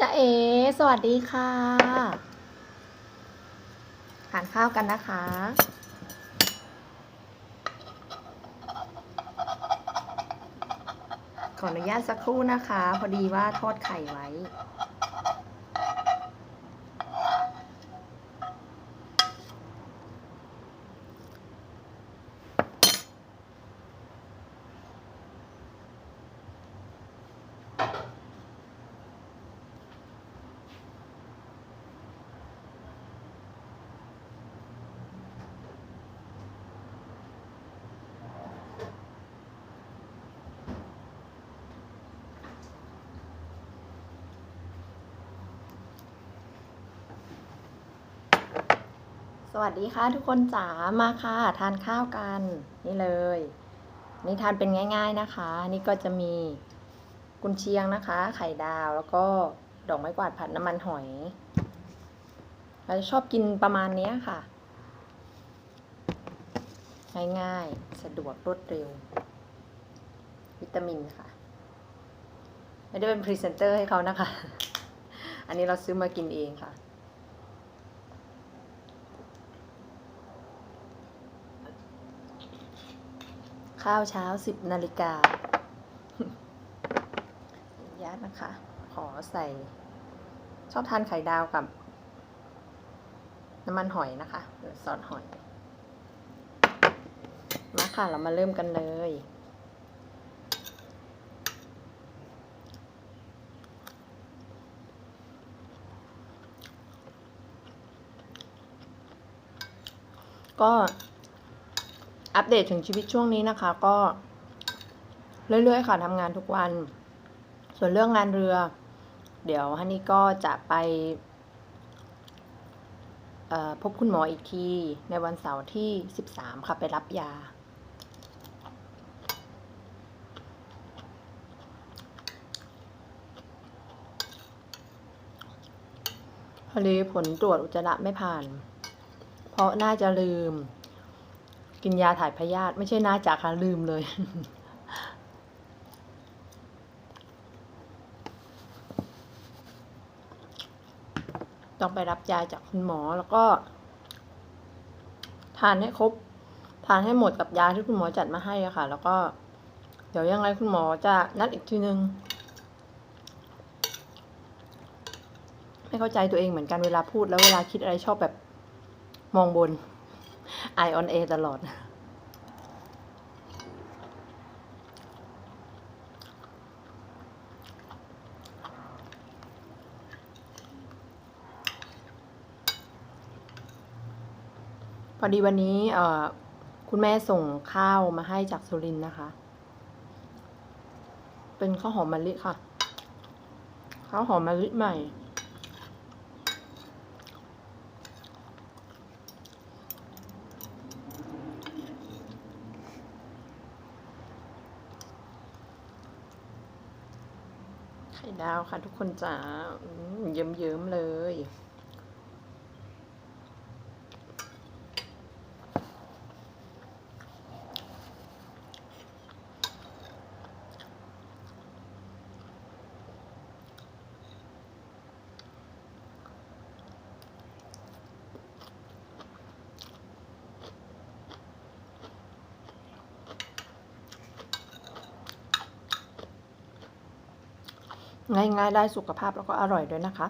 จะเอ สวัสดีค่ะทานข้าวกันนะคะ ขออนุญาตสักครู่นะคะ พอดีว่าทอดไข่ไว้ วัสดีค่ะทุกคนจ๋ามาค่ะ ทานข้าวกัน นี่เลย นี่ทานเป็นง่าย ๆนะคะ นี่ก็จะมีกุนเชียงนะคะ ไข่ดาวแล้วก็ดอกไม้กวาดผัดน้ำมันหอยเราจะชอบกินประมาณนี้ค่ะ ง่ายๆ สะดวกรวดเร็ว วิตามินค่ะ ไม่ได้เป็นพรีเซนเตอร์ให้เขานะคะ อันนี้เราซื้อมากินเองค่ะ ข้าวเช้าสิบนาฬิกาญาตนะคะ ขอใส่ ชอบทานไข่ดาวกับ น้ำมันหอยนะคะหรือซอสหอย มาค่ะ เรามาเริ่มกันเลยก็ อัปเดตถึงชีวิตช่วงนี้นะคะ ก็ เรื่อยๆ ค่ะทำงานทุกวัน ส่วนเรื่องงานเรือ เดี๋ยวฮันนี่ก็จะไปพบคุณหมออีกทีในวันเสาร์ที่ 13 ค่ะ ไปรับยา พอดีผลตรวจอุจจาระไม่ผ่าน เพราะน่าจะลืม กินยาถ่ายพยาธิไม่ใช่น่าจะค่ะลืมเลย ต้องไปรับยาจากคุณหมอแล้วก็ ทานให้ครบ ทานให้หมดกับยาที่คุณหมอจัดมาให้อะค่ะ แล้วก็ เดี๋ยวยังไงคุณหมอจะนัดอีกทีนึงไม่เข้าใจตัวเองเหมือนกันเวลาพูดแล้วเวลาคิดอะไรชอบแบบมองบน Eye on A ตลอด พอดีวันนี้คุณแม่ส่งข้าวมาให้จากสุรินนะคะ เป็นข้าวหอมมะลิค่ะ ข้าวหอมมะลิใหม่ แล้วค่ะทุกคนจ๋าอืมเยิ้มๆเลย ง่ายๆได้สุขภาพแล้วก็อร่อยด้วยนะคะ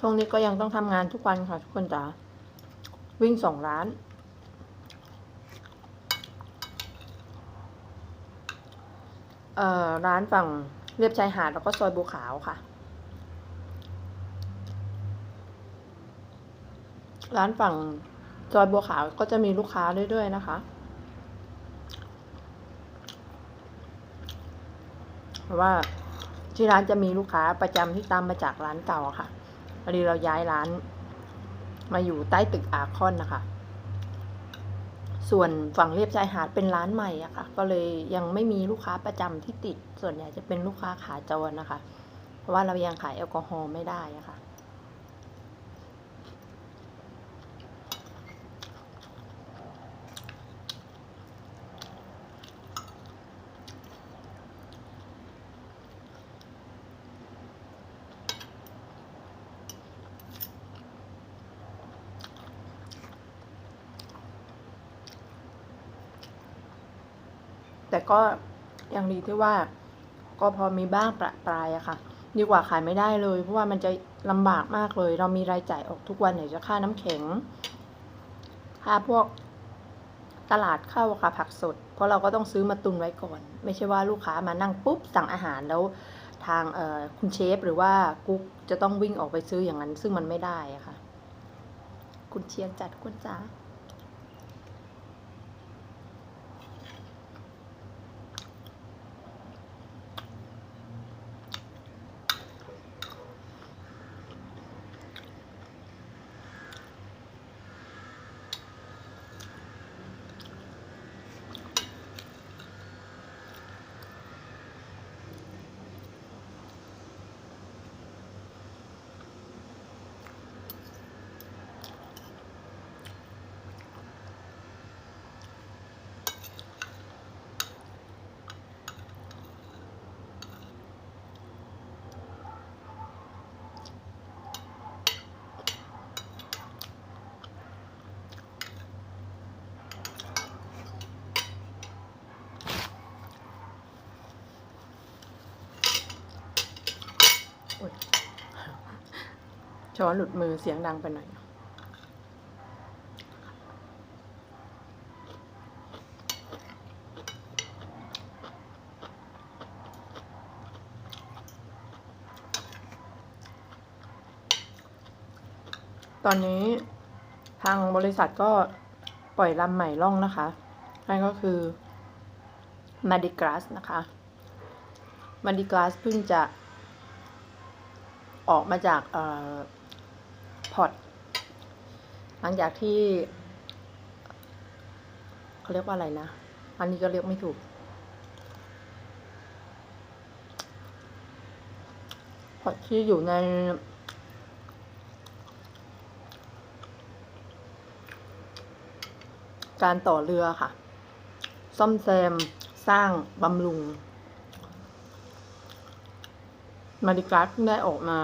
ช่วงนี้ก็ยังต้องทำงานทุกวันค่ะทุกคนจ๋าวิ่งสองร้าน เอ่อ ร้านฝั่งเรียบชายหาดแล้วก็ซอยบัวขาวค่ะ ร้านฝั่งซอยบัวขาวก็จะมีลูกค้าเรื่อยๆนะคะเพราะว่าที่ร้านจะมีลูกค้าประจำที่ตามมาจากร้านเก่าอะค่ะพอดีเราย้ายร้าน มาอยู่ใต้ตึกอาคอนนะคะ ส่วนฝั่งเรียบชายหาดเป็นร้านใหม่อะค่ะ ก็เลยยังไม่มีลูกค้าประจำที่ติด ส่วนใหญ่จะเป็นลูกค้าขาจรนะคะ เพราะว่าเรายังขายแอลกอฮอล์ไม่ได้อะค่ะ แต่ก็ยังดีที่ว่าก็พอมีบ้างประปรายอะค่ะ ดีกว่าขายไม่ได้เลย เพราะว่ามันจะลำบากมากเลย เรามีรายจ่ายออกทุกวันไหนจะค่าน้ำแข็งค่าพวกตลาดเข้าค่ะผักสด เพราะเราก็ต้องซื้อมาตุนไว้ก่อน ไม่ใช่ว่าลูกค้ามานั่งปุ๊บสั่งอาหารแล้วทางเอ่อคุณเชฟหรือว่ากุ๊กจะต้องวิ่งออกไปซื้ออย่างนั้น ซึ่งมันไม่ได้อะค่ะ คุณเชียงจัดคุณจ๋า อุ๊ย ช้อนหลุดมือเสียงดังไปหน่อย ตอนนี้ทางบริษัทก็ปล่อยลำใหม่ล่องนะคะนั่นก็คือ m a d i g r a s นะคะ m a d i g r a s เพิ่งจะออกมาจากเออ พอตหลังจากที่เขาเรียกว่าอะไรนะ อันนี้ก็เรียกไม่ถูกพอตที่อยู่ในการต่อเรือค่ะ ซ่อมแซม สร้าง บำรุง มาริกาเพิ่งได้ออกมา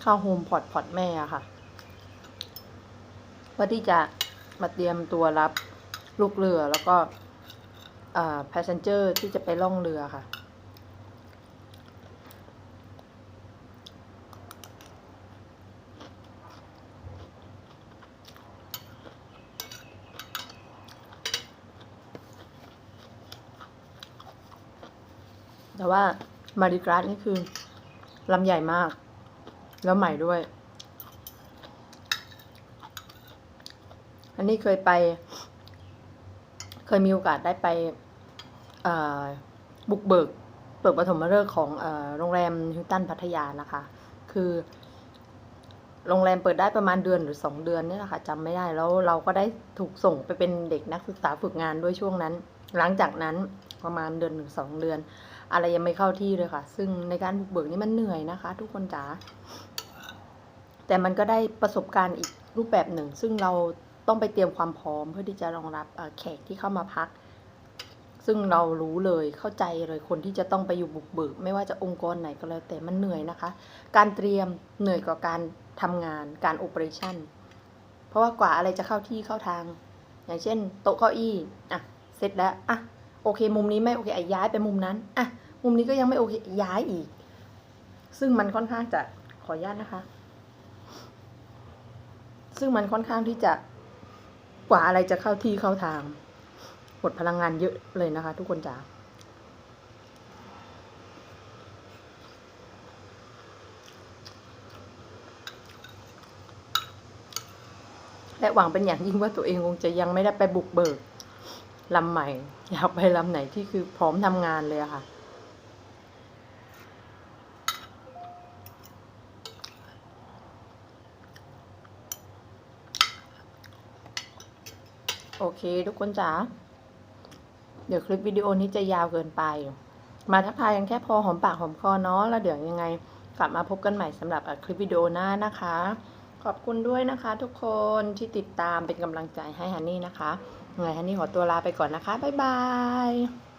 เข้าโฮมพอร์ตพอร์ตแม่ค่ะ พื่อที่จะมาเตรียมตัวรับลูกเรือแล้วก็เอ่อ passenger ที่จะไปล่องเรือค่ะ แต่ว่ามาริกราสนี่คือลำใหญ่มาก แล้วใหม่ด้วย อันนี้เคยไป เคยมีโอกาสได้ไปบุกเบิก เปิดปฐมฤกษ์ของอโรงแรมฮิลตันพัทยานะคะ คือ โรงแรมเปิดได้ประมาณเดือนหรือสองเดือนนี่แหละค่ะจำไม่ได้แล้วเราก็ได้ถูกส่งไปเป็นเด็กนักศึกษาฝึกงานด้วยช่วงนั้น หลังจากนั้นประมาณเดือนหรือสองเดือน อะไรยังไม่เข้าที่เลยค่ะ ซึ่งในการบุกเบิกนี่มันเหนื่อยนะคะ ทุกคนจ๋าแต่มันก็ได้ประสบการณ์อีกรูปแบบหนึ่ง ซึ่งเรา ต้องไปเตรียมความพร้อมเพื่อที่จะรองรับแขกที่เข้ามาพัก ซึ่งเรารู้เลยเข้าใจเลยคนที่จะต้องไปอยู่บุกเบิก ไม่ว่าจะองค์กรไหนก็แล้วแต่มันเหนื่อยนะคะ การเตรียมเหนื่อยกว่าการทำงานการโอเปอเรชั่นเพราะว่ากว่าอะไรจะเข้าที่เข้าทาง อย่างเช่น โต๊ะเก้าอี้อะเสร็จแล้วอะโอเค มุมนี้ไม่โอเคอย้ายไปมุมนั้นอะมุมนี้ก็ยังไม่โอเคย้ายอีก ซึ่งมันค่อนข้างจะขออนุญาตนะคะ ซึ่งมันค่อนข้างที่จะ ว่าอะไรจะเข้าที่เข้าทาง หมดพลังงานเยอะเลยนะคะ ทุกคนจ๋าและหวังเป็นอย่างยิ่งว่าตัวเองคงจะยังไม่ได้ไปบุกเบิกลำใหม่ อยากไปลำไหนที่คือพร้อมทำงานเลยค่ะ โอเค ทุกคนจ๋า เดี๋ยวคลิปวิดีโอนี้จะยาวเกินไป มาทักทายกันแค่พอหอมปากหอมคอเนาะ แล้วเดี๋ยวยังไงกลับมาพบกันใหม่สำหรับคลิปวิดีโอหน้านะคะ ขอบคุณด้วยนะคะ ทุกคนที่ติดตามเป็นกำลังใจให้ฮันนี่นะคะยังไงฮันนี่ขอตัวลาไปก่อนนะคะ บ๊ายบาย